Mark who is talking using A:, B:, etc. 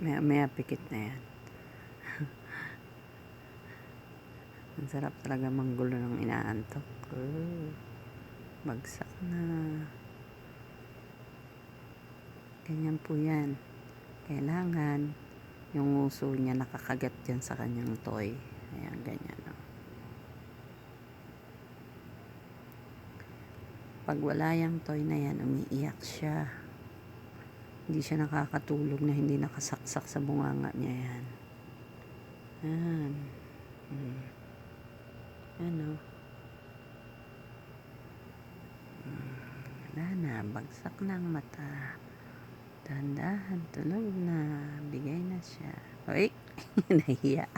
A: Maya, maya pikit na yan. Ang sarap talaga manggulo ng inaantok. Oh, bagsak na. Ganyan po yan. Kailangan yung uso niya nakakagat dyan sa kanyang toy. Ayan, ganyan. Oh. Pag wala yung toy na yan, umiiyak siya. Hindi siya nakakatulog na hindi nakasaksak sa bunganga niya yan. Yan. Hmm. Ano? Hmm. Na. Bagsak na ang mata. Dahan-dahan. Tulog na. Bigay na siya. Uy! Nahiya.